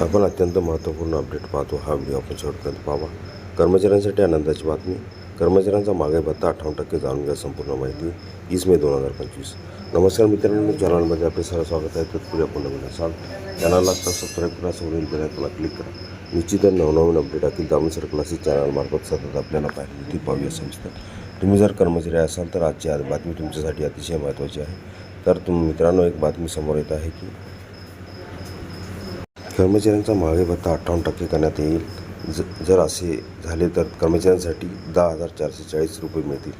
आपण अत्यंत महत्त्वपूर्ण अपडेट पाहतो हा व्हिडिओ आपण शेवटपर्यंत पाहावा. कर्मचाऱ्यांसाठी आनंदाची बातमी. कर्मचाऱ्यांचा मागे भत्ता अठ्ठावन्न टक्के जाणून घ्या संपूर्ण माहिती. वीस मे दोन हजार पंचवीस. नमस्कार मित्रांनो चॅनलमध्ये आपले सर्व स्वागत आहे. तत्पूर्वी आपण नवीन असाल चॅनलला आता सबस्क्राईब करा सोडून बेलायकला क्लिक करा. निश्चितच नवनवीन अपडेट अखिल दामसर क्लासेस चॅनलमार्फत सतत आपल्याला पाहिजे ती पाहूया सविस्तर. तुम्ही जर कर्मचारी असाल तर आजची आज बातमी तुमच्यासाठी अतिशय महत्त्वाची आहे. तर तुम मित्रांनो एक बातमी समोर येत आहे की कर्मचाऱ्यांचा मागे भत्ता अठ्ठावन्न टक्के करण्यात येईल. ज जर असे झाले तर कर्मचाऱ्यांसाठी दहा हजार चारशे चाळीस रुपये मिळतील.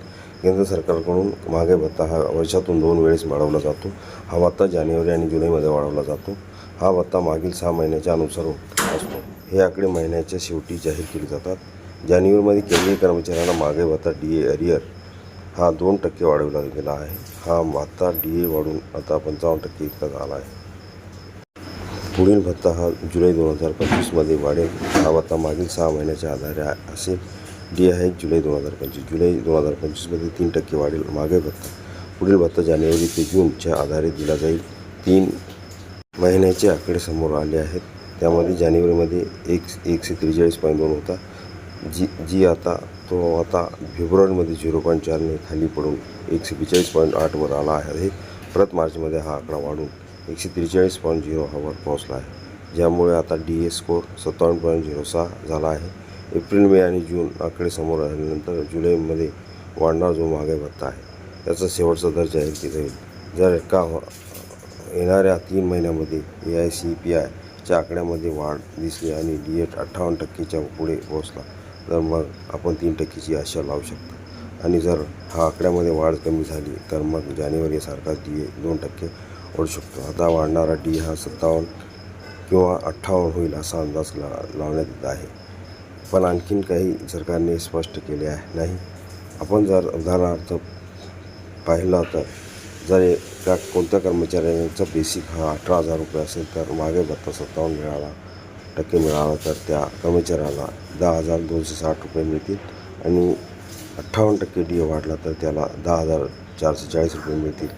केंद्र सरकारकडून मागे भत्ता हा वर्षातून दोन वेळेस वाढवला जातो. हा भत्ता जानेवारी आणि जुलैमध्ये वाढवला जातो. हा भत्ता मागील सहा महिन्याच्या अनुसार असतो. हे आकडे महिन्याच्या शेवटी जाहीर केले जातात. जानेवारीमध्ये केंद्रीय कर्मचाऱ्यांना मागे भत्ता डी ए अरियर हा दोन टक्के वाढवला गेला आहे. हा भत्ता डी ए वाढून आता पंचावन्न टक्के इतका झाला आहे. पुढील भत्ता हा जुलै दोन हजार पंचवीसमध्ये वाढेल. हा भत्ता मागील सहा महिन्याच्या आधारे आ- असेल. डी आहे जुलै दोन हजार पंचवीस. जुलै दोन हजार पंचवीसमध्ये तीन टक्के वाढेल मागे भत्ता. पुढील भत्ता जानेवारी ते जूनच्या आधारे दिला जाईल. तीन महिन्याचे आकडे समोर आले आहेत. त्यामध्ये जानेवारीमध्ये एक एकशे त्रेचाळीस पॉईंट दोन होता. जी जी आता तो आता फेब्रुवारीमध्ये झिरो पॉईंट चारने खाली पडून एकशे बेचाळीस पॉईंट आठवर आला आहे. परत मार्चमध्ये हा आकडा वाढून एकशे त्रेचाळीस पॉईंट झिरो हावर पोहोचला आहे. ज्यामुळे आता डी ए स्कोअर सत्तावन्न पॉईंट झिरो सहा झाला आहे. एप्रिल मे आणि जून आकडे समोर आल्यानंतर जुलैमध्ये वाढणारा जो महागाई भत्ता आहे त्याचा शेवटचा दर जाहीर केला जाईल. जर का हो-, येणाऱ्या तीन महिन्यामध्ये ए आय सी पी आयच्या आकड्यामध्ये वाढ दिसली आणि डी एट अठ्ठावन्न टक्केच्या पुढे पोहोचला तर मग आपण तीन टक्केची आशा लावू शकतो. आणि जर हा आकड्यामध्ये वाढ कमी झाली तर मग जानेवारीसारखा डी ए दोन टक्के पडू शकतो. आता वाढणारा डी हा सत्तावन्न किंवा अठ्ठावन्न होईल असा अंदाज ला लावण्यात येत आहे. पण आणखीन काही सरकारने स्पष्ट केले आहे नाही. आपण जर उदाहरणार्थ पाहिलं तर जर एका कोणत्या कर्मचाऱ्यांचा बेसिक हा अठरा हजार रुपये असेल तर मागे भत्ता सत्तावन्न मिळाला टक्के मिळाला तर त्या कर्मचाऱ्याला दहा हजार दोनशे साठ रुपये मिळतील आणि अठ्ठावन्न टक्के डी वाढला तर त्याला दहा हजार चारशे चाळीस रुपये मिळतील.